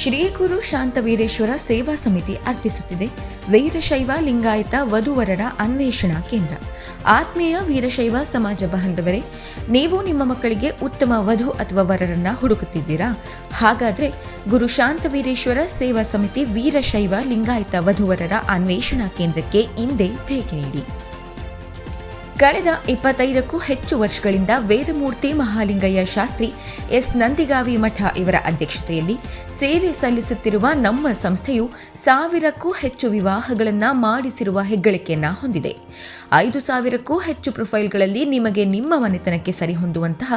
ಶ್ರೀ ಗುರು ಶಾಂತವೀರೇಶ್ವರ ಸೇವಾ ಸಮಿತಿ ಅರ್ಪಿಸುತ್ತಿದೆ ವೀರಶೈವ ಲಿಂಗಾಯತ ವಧುವರರ ಅನ್ವೇಷಣಾ ಕೇಂದ್ರ. ಆತ್ಮೀಯ ವೀರಶೈವ ಸಮಾಜ ಬಾಂಧವರೇ, ನೀವು ನಿಮ್ಮ ಮಕ್ಕಳಿಗೆ ಉತ್ತಮ ವಧು ಅಥವಾ ವರರನ್ನ ಹುಡುಕುತ್ತಿದ್ದೀರಾ? ಹಾಗಾದ್ರೆ ಗುರು ಶಾಂತವೀರೇಶ್ವರ ಸೇವಾ ಸಮಿತಿ ವೀರಶೈವ ಲಿಂಗಾಯತ ವಧುವರರ ಅನ್ವೇಷಣಾ ಕೇಂದ್ರಕ್ಕೆ ಇಂದೇ ಭೇಟಿ ನೀಡಿ. ಕಳೆದ ಇಪ್ಪತ್ತೈದಕ್ಕೂ ಹೆಚ್ಚು ವರ್ಷಗಳಿಂದ ವೇದಮೂರ್ತಿ ಮಹಾಲಿಂಗಯ್ಯ ಶಾಸ್ತ್ರಿ ಎಸ್. ನಂದಿಗಾವಿ ಮಠ ಇವರ ಅಧ್ಯಕ್ಷತೆಯಲ್ಲಿ ಸೇವೆ ಸಲ್ಲಿಸುತ್ತಿರುವ ನಮ್ಮ ಸಂಸ್ಥೆಯು ಸಾವಿರಕ್ಕೂ ಹೆಚ್ಚು ವಿವಾಹಗಳನ್ನು ಮಾಡಿಸಿರುವ ಹೆಗ್ಗಳಿಕೆಯನ್ನು ಹೊಂದಿದೆ. ಐದು ಸಾವಿರಕ್ಕೂ ಹೆಚ್ಚು ಪ್ರೊಫೈಲ್ಗಳಲ್ಲಿ ನಿಮಗೆ ನಿಮ್ಮ ಮನೆತನಕ್ಕೆ ಸರಿಹೊಂದುವಂತಹ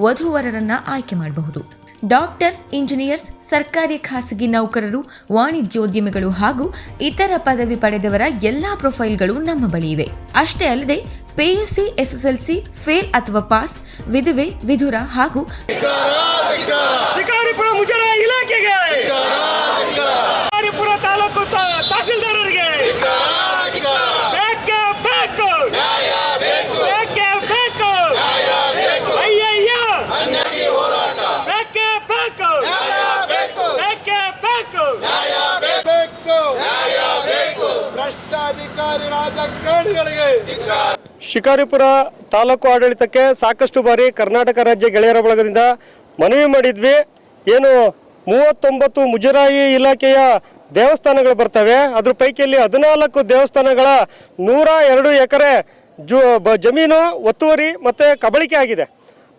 ವಧುವರರನ್ನು ಆಯ್ಕೆ ಮಾಡಬಹುದು. ಡಾಕ್ಟರ್ಸ್, ಇಂಜಿನಿಯರ್ಸ್, ಸರ್ಕಾರಿ ಖಾಸಗಿ ನೌಕರರು, ವಾಣಿಜ್ಯೋದ್ಯಮಿಗಳು ಹಾಗೂ ಇತರ ಪದವಿ ಪಡೆದವರ ಎಲ್ಲಾ ಪ್ರೊಫೈಲ್ಗಳು ನಮ್ಮ ಬಳಿ ಇವೆ. ಅಷ್ಟೇ ಅಲ್ಲದೆ ಪಿಯುಸಿ ಎಸ್ಎಸ್ಎಲ್ಸಿ ಫೇಲ್ ಅಥವಾ ಪಾಸ್ ವಿಧವೆ ವಿಧುರ ಹಾಗೂ ಇಲಾಖೆಗೆ. ಶಿಕಾರಿಪುರ ತಾಲೂಕು ಆಡಳಿತಕ್ಕೆ ಸಾಕಷ್ಟು ಬಾರಿ ಕರ್ನಾಟಕ ರಾಜ್ಯ ಗೆಳೆಯರ ಬಳಗದಿಂದ ಮನವಿ ಮಾಡಿದ್ವಿ. ಏನು ಮೂವತ್ತೊಂಬತ್ತು ಮುಜರಾಯಿ ಇಲಾಖೆಯ ದೇವಸ್ಥಾನಗಳು ಬರ್ತವೆ. ಅದ್ರ ಪೈಕಿಯಲ್ಲಿ ಹದಿನಾಲ್ಕು ದೇವಸ್ಥಾನಗಳ ನೂರ ಎರಡು ಎಕರೆ ಜಮೀನು ಒತ್ತುವರಿ ಮತ್ತು ಕಬಳಿಕೆ ಆಗಿದೆ.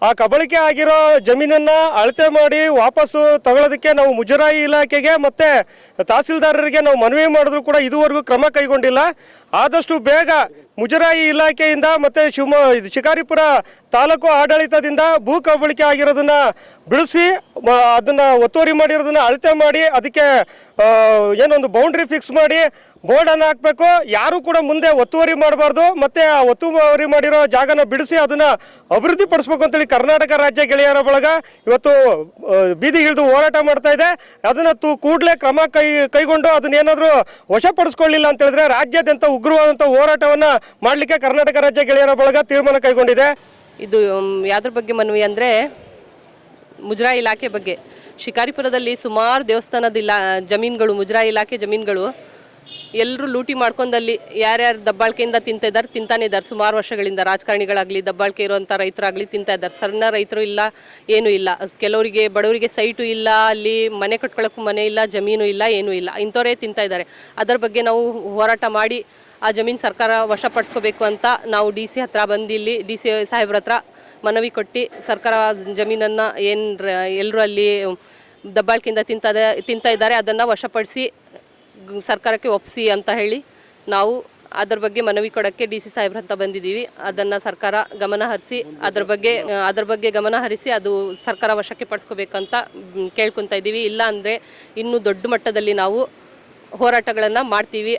ಆ ಕಬಳಿಕೆ ಆಗಿರೋ ಜಮೀನನ್ನ ಅಳತೆ ಮಾಡಿ ವಾಪಸ್ಸು ತಗೊಳ್ಳೋದಕ್ಕೆ ನಾವು ಮುಜರಾಯಿ ಇಲಾಖೆಗೆ ಮತ್ತೆ ತಹಸೀಲ್ದಾರರಿಗೆ ನಾವು ಮನವಿ ಮಾಡಿದ್ರು ಕೂಡ ಇದುವರೆಗೂ ಕ್ರಮ ಕೈಗೊಂಡಿಲ್ಲ. ಆದಷ್ಟು ಬೇಗ ಮುಜರಾಯಿ ಇಲಾಖೆಯಿಂದ ಮತ್ತೆ ಶಿವಮೊಗ್ಗ ಶಿಕಾರಿಪುರ ತಾಲೂಕು ಆಡಳಿತದಿಂದ ಭೂ ಕಬಳಿಕೆ ಆಗಿರೋದನ್ನ ಬಿಡಿಸಿ ಅದನ್ನ ಒತ್ತುವರಿ ಮಾಡಿರೋದನ್ನು ಅಳತೆ ಮಾಡಿ, ಅದಕ್ಕೆ ಏನೊಂದು ಬೌಂಡ್ರಿ ಫಿಕ್ಸ್ ಮಾಡಿ ಬೋರ್ಡನ್ನು ಹಾಕಬೇಕು. ಯಾರು ಕೂಡ ಮುಂದೆ ಒತ್ತುವರಿ ಮಾಡಬಾರ್ದು. ಮತ್ತೆ ಆ ಒತ್ತುವರಿ ಮಾಡಿರೋ ಜಾಗನ ಬಿಡಿಸಿ, ಅದನ್ನ ಅಭಿವೃದ್ಧಿ ಪಡಿಸ್ಬೇಕು ಅಂತೇಳಿ ಕರ್ನಾಟಕ ರಾಜ್ಯ ಗೆಳೆಯರ ಬಳಗ ಇವತ್ತು ಬೀದಿ ಇಳಿದು ಹೋರಾಟ ಮಾಡ್ತಾ ಇದೆ. ಅದನ್ನ ತು, ಕೂಡಲೇ ಕ್ರಮ ಕೈ, ಕೈಗೊಂಡು ಅದನ್ನ ಏನಾದರೂ ವಶಪಡಿಸ್ಕೊಳ್ಳಿಲ್ಲ ಅಂತ ಹೇಳಿದ್ರೆ ರಾಜ್ಯಾದ್ಯಂತ ಉಗ್ರವಾದಂಥ ಹೋರಾಟವನ್ನ ಮಾಡಲಿಕ್ಕೆ ಕರ್ನಾಟಕ ರಾಜ್ಯ ಗೆಳೆಯರ ಬಳಗ ತೀರ್ಮಾನ ಕೈಗೊಂಡಿದೆ. ಇದು ಯಾವ್ದ್ರ ಬಗ್ಗೆ ಮನವಿ ಅಂದರೆ ಮುಜರಾ ಇಲಾಖೆ ಬಗ್ಗೆ. ಶಿಕಾರಿಪುರದಲ್ಲಿ ಸುಮಾರು ದೇವಸ್ಥಾನದ ಇಲಾ ಜಮೀನುಗಳು, ಮುಜರಾಯಿ ಇಲಾಖೆ ಜಮೀನುಗಳು. ಎಲ್ಲರೂ ಲೂಟಿ ಮಾಡ್ಕೊಂಡಲ್ಲಿ ಯಾರ್ಯಾರು ದಬ್ಬಾಳ್ಕೆಯಿಂದ ತಿಂತಾ ಇದ್ದಾರೆ ತಿಂತಾನೆ ಇದ್ದಾರೆ ಸುಮಾರು ವರ್ಷಗಳಿಂದ ರಾಜಕಾರಣಿಗಳಾಗಲಿ, ದಬ್ಬಾಳ್ಕೆ ಇರುವಂಥ ರೈತರಾಗಲಿ ತಿಂತಾ ಇದ್ದಾರೆ ಸಣ್ಣ ರೈತರು ಇಲ್ಲ, ಏನೂ ಇಲ್ಲ. ಕೆಲವರಿಗೆ, ಬಡವರಿಗೆ ಸೈಟು ಇಲ್ಲ, ಅಲ್ಲಿ ಮನೆ ಕಟ್ಕೊಳ್ಳೋಕ್ಕೂ ಮನೆ ಇಲ್ಲ, ಜಮೀನು ಇಲ್ಲ, ಏನೂ ಇಲ್ಲ. ಇಂಥವರೇ ತಿಂತಾ ಇದ್ದಾರೆ ಅದರ ಬಗ್ಗೆ ನಾವು ಹೋರಾಟ ಮಾಡಿ ಆ ಜಮೀನು ಸರ್ಕಾರ ವಶಪಡಿಸ್ಕೋಬೇಕು ಅಂತ ನಾವು ಡಿ ಸಿ ಹತ್ರ ಬಂದು ಇಲ್ಲಿ ಡಿ ಸಿ ಸಾಹೇಬ್ರ ಹತ್ರ ಮನವಿ ಕೊಟ್ಟು ಸರ್ಕಾರ ಜಮೀನನ್ನು ಏನು ಎಲ್ಲರೂ ಅಲ್ಲಿ ದಬ್ಬಾಳ್ಕಿಂದ ತಿಂತದ, ತಿಂತಾ ಇದ್ದಾರೆ, ಅದನ್ನು ವಶಪಡಿಸಿ ಸರ್ಕಾರಕ್ಕೆ ಒಪ್ಪಿಸಿ ಅಂತ ಹೇಳಿ ನಾವು ಅದ್ರ ಬಗ್ಗೆ ಮನವಿ ಕೊಡೋಕ್ಕೆ ಡಿ ಸಿ ಸಾಹೇಬ್ರ ಹತ್ರ ಬಂದಿದ್ದೀವಿ. ಅದನ್ನು ಸರ್ಕಾರ ಗಮನ ಹರಿಸಿ, ಅದ್ರ ಬಗ್ಗೆ ಅದ್ರ ಬಗ್ಗೆ ಗಮನ ಹರಿಸಿ ಅದು ಸರ್ಕಾರ ವಶಕ್ಕೆ ಪಡಿಸ್ಕೋಬೇಕಂತ ಕೇಳ್ಕೊತಾ ಇದ್ದೀವಿ. ಇಲ್ಲ ಅಂದರೆ ಇನ್ನೂ ದೊಡ್ಡ ಮಟ್ಟದಲ್ಲಿ ನಾವು ಹೋರಾಟಗಳನ್ನು ಮಾಡ್ತೀವಿ.